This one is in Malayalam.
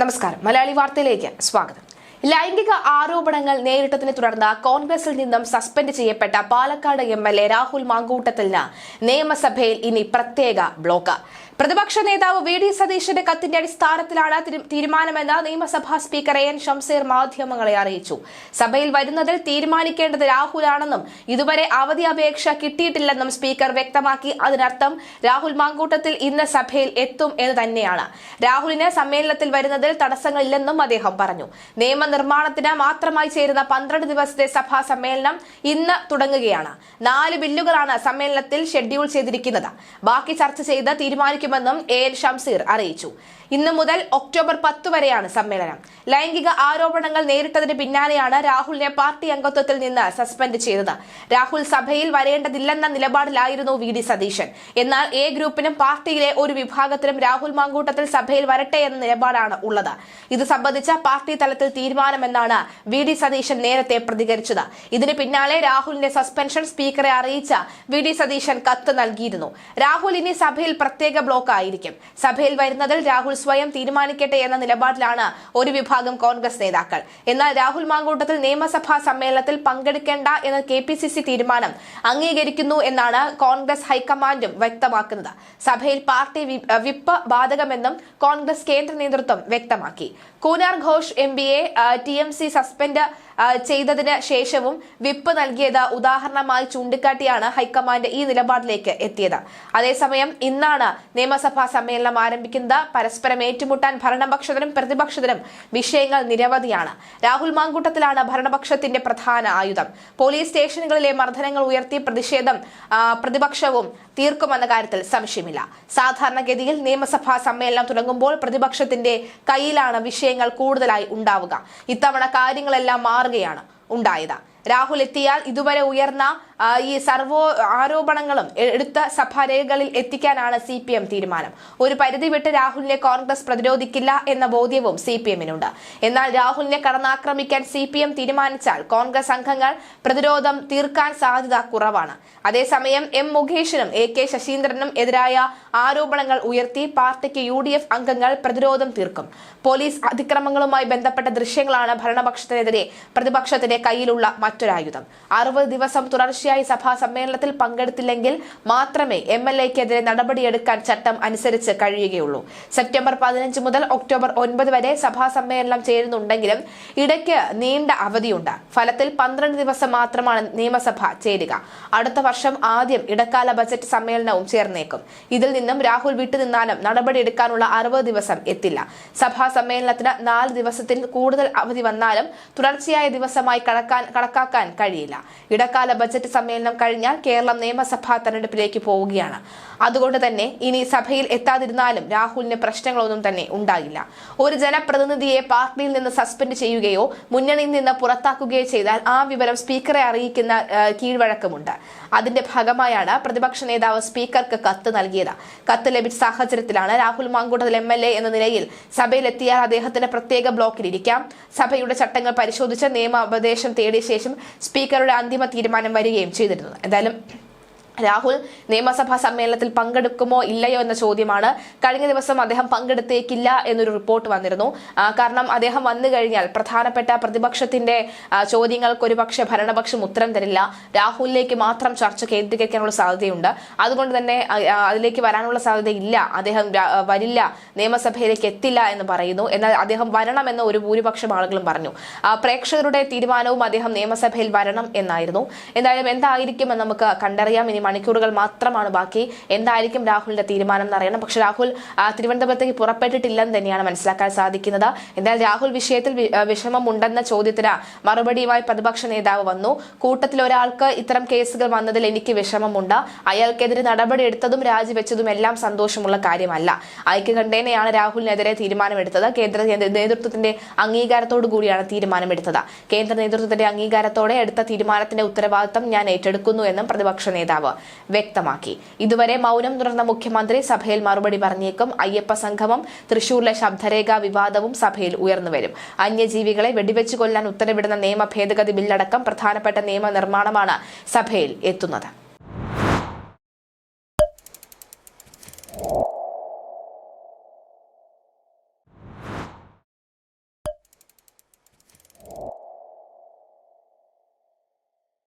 നമസ്കാരം. മലയാളി വാർത്തയിലേക്ക് സ്വാഗതം. ലൈംഗിക ആരോപണങ്ങൾ നേരിട്ടതിനെ തുടർന്ന് കോൺഗ്രസിൽ നിന്നും സസ്പെൻഡ് ചെയ്യപ്പെട്ട Palakkad M L A Rahul മാങ്കൂട്ടത്തിന് നിയമസഭയിൽ ഇനി പ്രത്യേക ബ്ലോക്ക്. പ്രതിപക്ഷ നേതാവ് വി ഡി സതീശന്റെ കത്തിന്റെ അടിസ്ഥാനത്തിലാണ് തീരുമാനമെന്ന് നിയമസഭാ സ്പീക്കർ എ എൻ ഷംസീർ മാധ്യമങ്ങളെ അറിയിച്ചു. സഭയിൽ വരുന്നതിൽ തീരുമാനിക്കേണ്ടത് രാഹുലാണെന്നും ഇതുവരെ അവധി അപേക്ഷ കിട്ടിയിട്ടില്ലെന്നും സ്പീക്കർ വ്യക്തമാക്കി. അതിനർത്ഥം രാഹുൽ മാങ്കൂട്ടത്തിൽ ഇന്ന് സഭയിൽ എത്തും എന്ന് തന്നെയാണ്. രാഹുലിന് സമ്മേളനത്തിൽ വരുന്നതിൽ തടസ്സങ്ങളില്ലെന്നും അദ്ദേഹം പറഞ്ഞു. നിയമനിർമ്മാണത്തിന് മാത്രമായി ചേരുന്ന പന്ത്രണ്ട് ദിവസത്തെ സഭാ സമ്മേളനം ഇന്ന് തുടങ്ങുകയാണ്. നാല് ബില്ലുകളാണ് സമ്മേളനത്തിൽ ഷെഡ്യൂൾ ചെയ്തിരിക്കുന്നത്. ബാക്കി ചർച്ച ചെയ്ത് തീരുമാനിക്കുമെന്നും എ എൽ ഷംസീർ അറിയിച്ചു. ഇന്നു മുതൽ ഒക്ടോബർ പത്ത് വരെയാണ് സമ്മേളനം. ലൈംഗിക ആരോപണങ്ങൾ നേരിട്ടതിന് പിന്നാലെയാണ് രാഹുലിനെ പാർട്ടി അംഗത്വത്തിൽ നിന്ന് സസ്പെൻഡ് ചെയ്തത്. രാഹുൽ സഭയിൽ വരേണ്ടതില്ലെന്ന നിലപാടിലായിരുന്നു വി ഡി സതീശൻ. എന്നാൽ എ ഗ്രൂപ്പിനും പാർട്ടിയിലെ ഒരു വിഭാഗത്തിനും രാഹുൽ മാങ്കൂട്ടത്തിൽ സഭയിൽ വരട്ടെ എന്ന നിലപാടാണ് ഉള്ളത്. ഇത് സംബന്ധിച്ച പാർട്ടി തലത്തിൽ തീരുമാനമെന്നാണ് വി ഡി സതീശൻ നേരത്തെ പ്രതികരിച്ചത്. ഇതിന് പിന്നാലെ രാഹുലിന്റെ സസ്പെൻഷൻ സ്പീക്കറെ അറിയിച്ച വി ഡി സതീശൻ കത്ത് നൽകിയിരുന്നു. രാഹുൽ ഇനി സഭയിൽ പ്രത്യേക ബ്ലോക്ക് ആയിരിക്കും സഭയിൽ വരുന്നതിൽ രാഹുൽ സ്വയം തീരുമാനിക്കട്ടെ എന്ന നിലപാടിലാണ് ഒരു വിഭാഗം കോൺഗ്രസ് നേതാക്കൾ. എന്നാൽ രാഹുൽ മാങ്കൂട്ടത്തിൽ നിയമസഭാ സമ്മേളനത്തിൽ പങ്കെടുക്കേണ്ട എന്ന കെ പി സി സി തീരുമാനം അംഗീകരിക്കുന്നു എന്നാണ് കോൺഗ്രസ് ഹൈക്കമാൻഡും വ്യക്തമാക്കുന്നത്. സഭയിൽ പാർട്ടി വിപ്പ് ബാധകമെന്നും കോൺഗ്രസ് കേന്ദ്ര നേതൃത്വം വ്യക്തമാക്കി. Kunal Ghosh M B A T M C suspend ചെയ്തതിന് ശേഷവും വിപ്പ് നൽകിയത് ഉദാഹരണമായി ചൂണ്ടിക്കാട്ടിയാണ് ഹൈക്കമാൻഡ് ഈ നിലപാടിലേക്ക് എത്തിയത്. അതേസമയം ഇന്നാണ് നിയമസഭാ സമ്മേളനം ആരംഭിക്കുന്നത് പരസ്പരം ഏറ്റുമുട്ടാൻ ഭരണപക്ഷത്തിനും പ്രതിപക്ഷത്തിനും വിഷയങ്ങൾ നിരവധിയാണ്. രാഹുൽ മാങ്കൂട്ടത്തിലാണ് ഭരണപക്ഷത്തിന്റെ പ്രധാന ആയുധം. പോലീസ് സ്റ്റേഷനുകളിലെ മർദ്ദനങ്ങൾ ഉയർത്തി പ്രതിഷേധം പ്രതിപക്ഷവും തീർക്കുമെന്ന കാര്യത്തിൽ സംശയമില്ല. സാധാരണഗതിയിൽ നിയമസഭാ സമ്മേളനം തുടങ്ങുമ്പോൾ പ്രതിപക്ഷത്തിന്റെ കയ്യിലാണ് വിഷയങ്ങൾ കൂടുതലായി ഉണ്ടാവുക. ഇത്തവണ കാര്യങ്ങളെല്ലാം മാറുകയാണ് ഉണ്ടായത്. രാഹുൽ എത്തിയാൽ ഇതുവരെ ഉയർന്ന ഈ സർവോ ആരോപണങ്ങളും എടുത്ത സഭാരേഖകളിൽ എത്തിക്കാനാണ് സി പി എം തീരുമാനം. ഒരു പരിധി വിട്ട് രാഹുലിനെ കോൺഗ്രസ് പ്രതിരോധിക്കില്ല എന്ന ബോധ്യവും സി പി എമ്മിനുണ്ട്. എന്നാൽ രാഹുലിനെ കടന്നാക്രമിക്കാൻ സി പി എം തീരുമാനിച്ചാൽ കോൺഗ്രസ് അംഗങ്ങൾ പ്രതിരോധം തീർക്കാൻ സാധ്യത കുറവാണ്. അതേസമയം എം മുകേഷിനും എ കെ ശശീന്ദ്രനും എതിരായ ആരോപണങ്ങൾ ഉയർത്തി പാർട്ടിക്ക് യു ഡി എഫ് അംഗങ്ങൾ പ്രതിരോധം തീർക്കും. പോലീസ് അതിക്രമങ്ങളുമായി ബന്ധപ്പെട്ട ദൃശ്യങ്ങളാണ് ഭരണപക്ഷത്തിനെതിരെ പ്രതിപക്ഷത്തിന്റെ കയ്യിലുള്ള മറ്റൊരായുധം. അറുപത് ദിവസം തുടർച്ചയായി സഭാ സമ്മേളനത്തിൽ പങ്കെടുത്തില്ലെങ്കിൽ മാത്രമേ എം എൽ എക്കെതിരെ നടപടിയെടുക്കാൻ ചട്ടം അനുസരിച്ച് കഴിയുകയുള്ളൂ. സെപ്റ്റംബർ പതിനഞ്ച് മുതൽ ഒക്ടോബർ ഒൻപത് വരെ സഭാ സമ്മേളനം ചേരുന്നുണ്ടെങ്കിലും ഇടയ്ക്ക് നീണ്ട അവധിയുണ്ട്. ഫലത്തിൽ പന്ത്രണ്ട് ദിവസം മാത്രമാണ് നിയമസഭ ചേരുക. അടുത്ത വർഷം ആദ്യം ഇടക്കാല ബജറ്റ് സമ്മേളനവും ചേർന്നേക്കും. ഇതിൽ നിന്നും രാഹുൽ വിട്ടുനിന്നാലും നടപടിയെടുക്കാനുള്ള അറുപത് ദിവസം എത്തില്ല. സഭാ സമ്മേളനത്തിന് നാല് ദിവസത്തിൽ കൂടുതൽ അവധി വന്നാലും തുടർച്ചയായ ദിവസമായി കണക്കാൻ കണക്കാക്കാൻ കഴിയില്ല. ഇടക്കാല ബജറ്റ് സമ്മേളനം കഴിഞ്ഞാൽ കേരളം നിയമസഭാ തെരഞ്ഞെടുപ്പിലേക്ക് പോവുകയാണ്. അതുകൊണ്ട് തന്നെ ഇനി സഭയിൽ എത്താതിരുന്നാലും രാഹുലിന് പ്രശ്നങ്ങളൊന്നും തന്നെ ഉണ്ടാകില്ല. ഒരു ജനപ്രതിനിധിയെ പാർട്ടിയിൽ നിന്ന് സസ്പെൻഡ് ചെയ്യുകയോ മുന്നണിയിൽ നിന്ന് പുറത്താക്കുകയോ ചെയ്താൽ ആ വിവരം സ്പീക്കറെ അറിയിക്കുന്ന കീഴ്വഴക്കമുണ്ട്. അതിന്റെ ഭാഗമായാണ് പ്രതിപക്ഷ നേതാവ് സ്പീക്കർക്ക് കത്ത് നൽകിയത്. കത്ത് ലഭിച്ച സാഹചര്യത്തിലാണ് Rahul Mamkootathil M L A എന്ന നിലയിൽ സഭയിലെത്തിയാൽ അദ്ദേഹത്തിന് പ്രത്യേക ബ്ലോക്കിലിരിക്കാം സഭയുടെ ചട്ടങ്ങൾ പരിശോധിച്ച് നിയമോപദേശം തേടിയ ശേഷം സ്പീക്കറുടെ അന്തിമ തീരുമാനം വരികയും ചെയ്തിരുന്നത്. എന്തായാലും രാഹുൽ നിയമസഭാ സമ്മേളനത്തിൽ പങ്കെടുക്കുമോ ഇല്ലയോ എന്ന ചോദ്യമാണ്. കഴിഞ്ഞ ദിവസം അദ്ദേഹം പങ്കെടുത്തേക്കില്ല എന്നൊരു റിപ്പോർട്ട് വന്നിരുന്നു. കാരണം അദ്ദേഹം വന്നു കഴിഞ്ഞാൽ പ്രധാനപ്പെട്ട പ്രതിപക്ഷത്തിന്റെ ചോദ്യങ്ങൾക്ക് ഒരുപക്ഷെ ഭരണപക്ഷം ഉത്തരം തരില്ല. രാഹുലിലേക്ക് മാത്രം ചർച്ച കേന്ദ്രീകരിക്കാനുള്ള സാധ്യതയുണ്ട്. അതുകൊണ്ട് തന്നെ അതിലേക്ക് വരാനുള്ള സാധ്യതയില്ല അദ്ദേഹം വരില്ല. നിയമസഭയിലേക്ക് എത്തില്ല എന്ന് പറയുന്നു. എന്നാൽ അദ്ദേഹം വരണമെന്ന് ഒരു ഭൂരിപക്ഷം ആളുകളും പറഞ്ഞു. പ്രേക്ഷകരുടെ തീരുമാനവും അദ്ദേഹം നിയമസഭയിൽ വരണം എന്നായിരുന്നു. എന്തായാലും എന്തായിരിക്കുമെന്ന് നമുക്ക് കണ്ടറിയാം. ഇനി മണിക്കൂറുകൾ മാത്രമാണ് ബാക്കി. എന്തായിരിക്കും രാഹുലിന്റെ തീരുമാനം എന്നറിയണം. പക്ഷെ രാഹുൽ തിരുവനന്തപുരത്തേക്ക് പുറപ്പെട്ടിട്ടില്ലെന്ന് തന്നെയാണ് മനസ്സിലാക്കാൻ സാധിക്കുന്നത്. എന്തായാലും രാഹുൽ വിഷയത്തിൽ വിഷമം ഉണ്ടെന്ന ചോദ്യത്തിന് മറുപടിയുമായി പ്രതിപക്ഷ നേതാവ് വന്നു. കൂട്ടത്തിൽ ഒരാൾക്ക് ഇത്തരം കേസുകൾ വന്നതിൽ എനിക്ക് വിഷമമുണ്ട്. അയാൾക്കെതിരെ നടപടിയെടുത്തതും രാജിവെച്ചതും എല്ലാം സന്തോഷമുള്ള കാര്യമല്ല. ഐക്യകണ്ഠേനയാണ് രാഹുലിനെതിരെ തീരുമാനമെടുത്തത്. കേന്ദ്ര നേതൃത്വത്തിന്റെ അംഗീകാരത്തോടു കൂടിയാണ് തീരുമാനമെടുത്തത്. കേന്ദ്ര നേതൃത്വത്തിന്റെ അംഗീകാരത്തോടെ എടുത്ത തീരുമാനത്തിന്റെ ഉത്തരവാദിത്തം ഞാൻ ഏറ്റെടുക്കുന്നു എന്നും പ്രതിപക്ഷ നേതാവ് വ്യക്തമാക്കി. ഇതുവരെ മൗനം തുടർന്ന മുഖ്യമന്ത്രി സഭയിൽ മറുപടി പറഞ്ഞേക്കും. അയ്യപ്പ സംഗമം തൃശൂരിലെ ശബ്ദരേഖ വിവാദവും സഭയിൽ ഉയർന്നുവരും അന്യജീവികളെ വെടിവെച്ചു കൊല്ലാൻ ഉത്തരവിടുന്ന നിയമ ഭേദഗതി ബില്ലടക്കം പ്രധാനപ്പെട്ട നിയമനിർമ്മാണമാണ് സഭയിൽ എത്തുന്നത്.